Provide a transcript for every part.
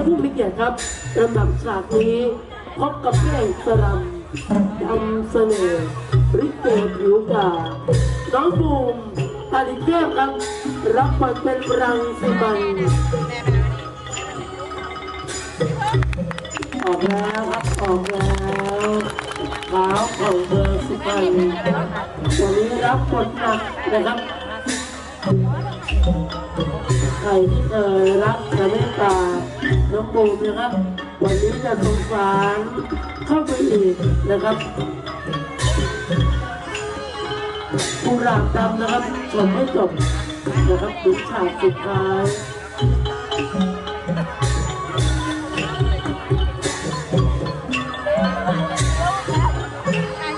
านผู้มีเกียรติครับลำดับฉากนี้พบกับพี่เอกสรัมดำเสน่ห์ริเกผิวกาน้องบูมปาริเทพครับ รับบทเป็นรังสิมันออกแล้วครับออกแล้วขาวของเบอร์สิบวันวันนี้รับบทหนักนะครับใครที่เคยรักและเมตตา น้องบูมนะครับ วันนี้จะสงสารเข้าไปอีกนะครับผู้รามดำนะครับชมให้จบนะครับถึงฉากสุดท้าย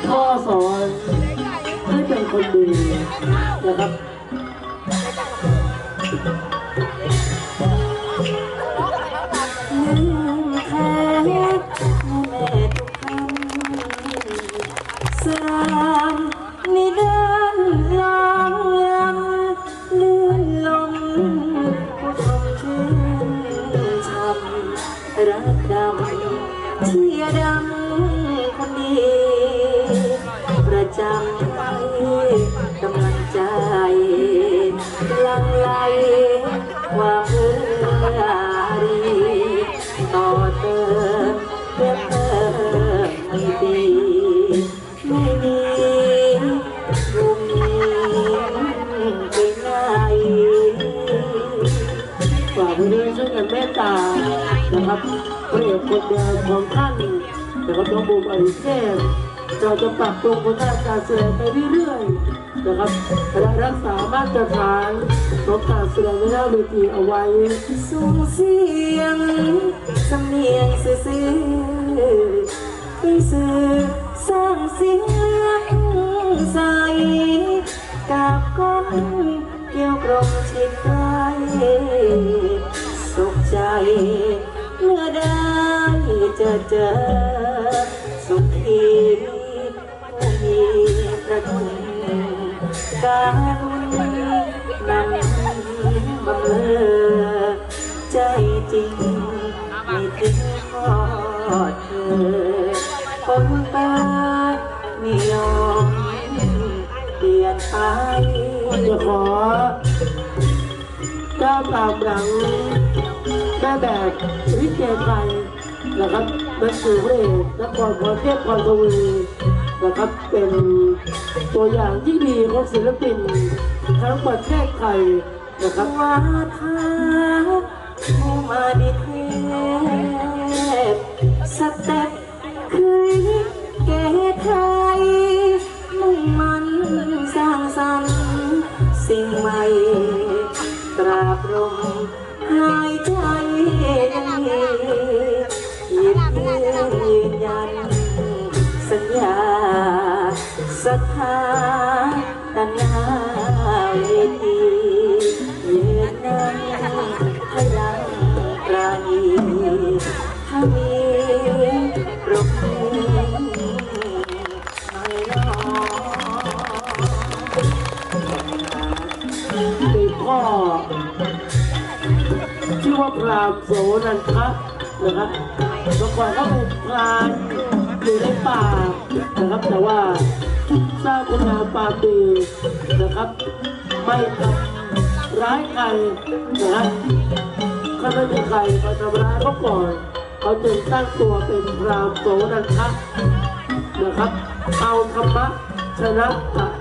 พ่อสอนให้เป็นคนดีนะครับ ความเอื้ออารีต่อเติมเพื่อเพิ่มให้ดีไม่มีรุมไปไหนฝากวันนี้ช่วยกันเมตตานะครับเพระเอคนเดียวของท่านนะครับน้องบูมอริเทพเราจะปรับปรุงผลงาการแสดงไปเรื่อยๆ นะครับและรักษามาตรฐานของการแสดงในหน้าเวทีเอาไว้ส่งเสียงสำเนียงซื่อๆไปสื่อสร้างเสียงใสกับก้นเกี่ยวกรมชิดใกลสุขใจเมื่อได้เจอเจอสุขี เปลี่ยนไปจะขอก้าวตามหลังแม่แบบวิเกไทยนะครับนักสืบพระเอกนครพรเทพพรทวีนะครับเป็นตัวอย่างที่ดีของศิลปินทั้งประเทศไทยนะครับว่าถ้าผู้มาดีเทพสเต็ปคือเก๋ไทย สิ่งใหม่ พรามโสนันทะนะครับเมื่อก่อนเขาเป็นพรานอยู่ในป่านะครับ แต่ว่าสร้างคุณงามความดีนะครับ ไม่ทำร้ายใครนะครับถ้าไม่มีใครมาทำร้ายเขาก่อนเขาจึงตั้งตัวเป็นพรามโสนันทะนะครับ เอาธรรมะชนะตะธรรม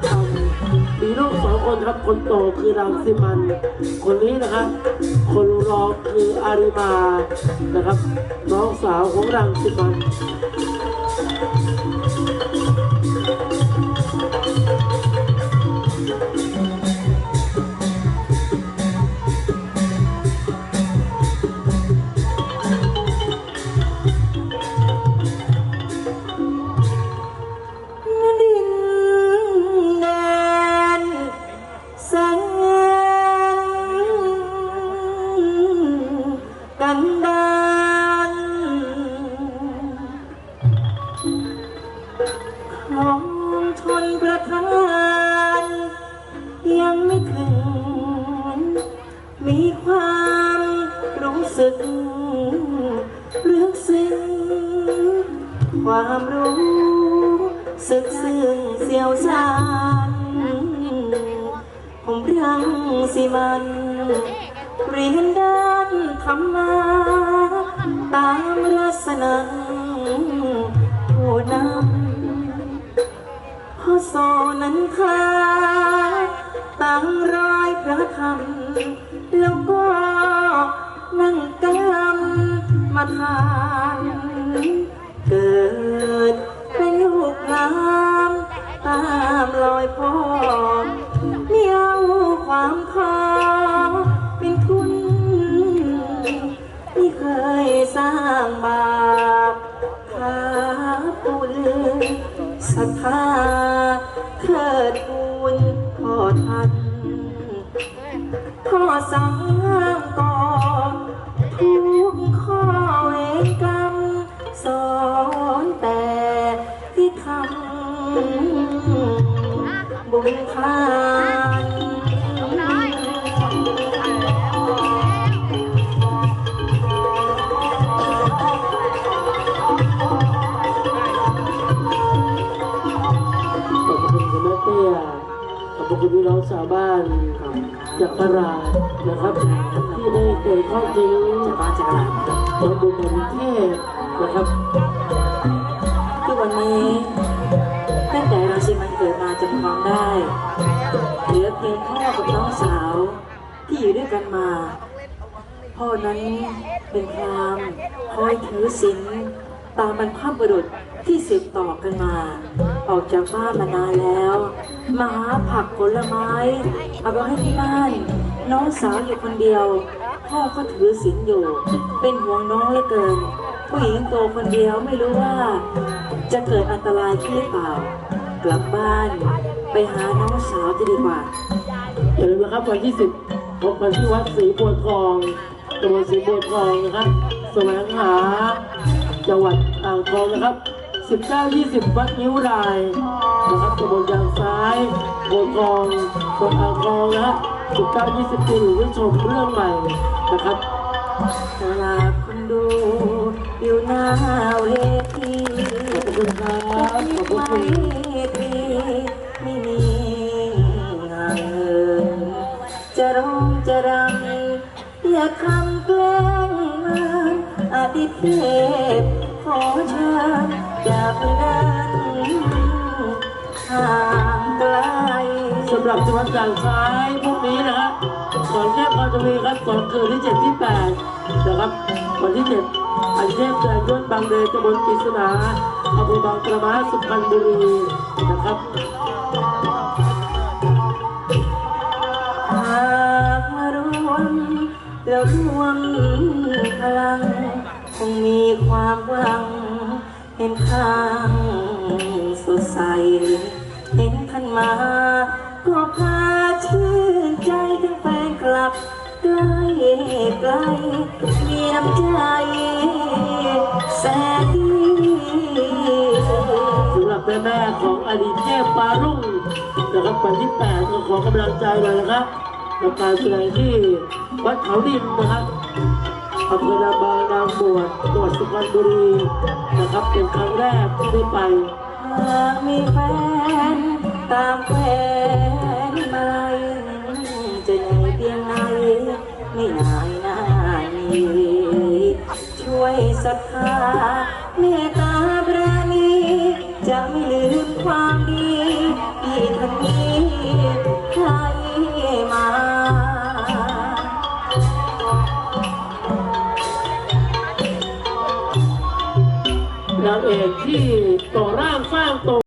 มีลูกสองคนครับ คนโตคือรังสิมัน คนนี้นะครับ คนรองคืออาริมานะครับ น้องสาวของรังสิมัน สึกลึกซึ้งความรู้สึกซึ้งเสียวสานผมรังสิมันเรียนด้านธรรมะตามรัศนังผู้นำพ่อโซนั้นค่าตั้งรอยพระธรรมแล้วก็ นั่งกำมาทานเกิดเป็นลูกงามตามรอยพ่อไม่เอาความขอเป็นทุนไม่เคยสร้างบาปหาปุญศรัทธาเกิดบุญพ่อท่านพ่อสั่งก่อน ทุกข้อเวรกรรมสอนแต่ที่ทำบุญทานขอบคุณคุณพี่น้องชาวบ้าน จากตราดนะครับที่ได้เกิดข้อจริงจากบ้านจากหลานของบุญเทพนะครับทุกวันนี้ตั้งแต่ราชิมันเกิดมาจนความได้ เหลือเพียงพ่อกับน้องสาว ที่อยู่ด้วยกันมา พ่อนั้นเป็นพรามคอยถือศีลตามบรรพบุรุษที่สืบต่อกันมา ออกจากบ้านมานานแล้ว มาหาผักผลไม้ เอาไปให้ที่บ้าน น้องสาวอยู่คนเดียว พ่อก็ถือศีลอยู่ เป็นห่วงน้องเหลือเกิน ผู้หญิงโตวคนเดียวไม่รู้ว่า จะเกิดอันตรายขึ้นหรือเปล่า กลับบ้านไปหาน้องสาวจะดีกว่าอย่าลืมนะครับวันที่10พบกันที่วัดศรีบัวทองตำบลศรีบัวทองนะครับแสวงหาจังหวัดอ่างทองนะครับ 19-20 วัดนิ้วรายนะครับตำบลยางซ้ายบัวทองตำบลอ่างทองนะฮะ19-20ปีหรือชมเรื่องใหม่นะครับตลาดคนดูอยู่หน้าเวทีขอบคุณครับขอบคุณไม่ทีไม่มีงานเงินจะร้องจะรำอย่าคำแกล้งมันอดิเทพขอเชิญ อย่าไปนั้นห่างไกลสำหรับจังหวัดยางซ้ายพวกนี้นะฮะก่อนแค่พอจะมีครับสองคืนที่7ที่8นะครับ วันที่7อันเทพเดินยศบางเดชตำบลกฤษณาอำเภอบางประมาสุพรรณบุรีนะครับหากมารวมแล้วรวมพลังคงมี เห็นทางสดใส เห็นท่านมา ก็พาชื่นใจทั้งแฟนกลับใกล้ไกลมีน้ำใจแสนดีสำหรับแม่แม่ๆของอดีตเทพปารุ่งนะครับวันที่8ก็ขอกำลังใจหน่อยนะครับกับการแสดงที่วัดเขาดินนะครับ อำเภอนาบางนางบวชจังหวัดสุพรรณบุรีนะครับเป็นครั้งแรกที่ได้ไป หากมีแฟนตามแฟนมาลยจะเหนื่อยเพียงไหนไม่นายหน้านีช่วยศรัทธาเมตตา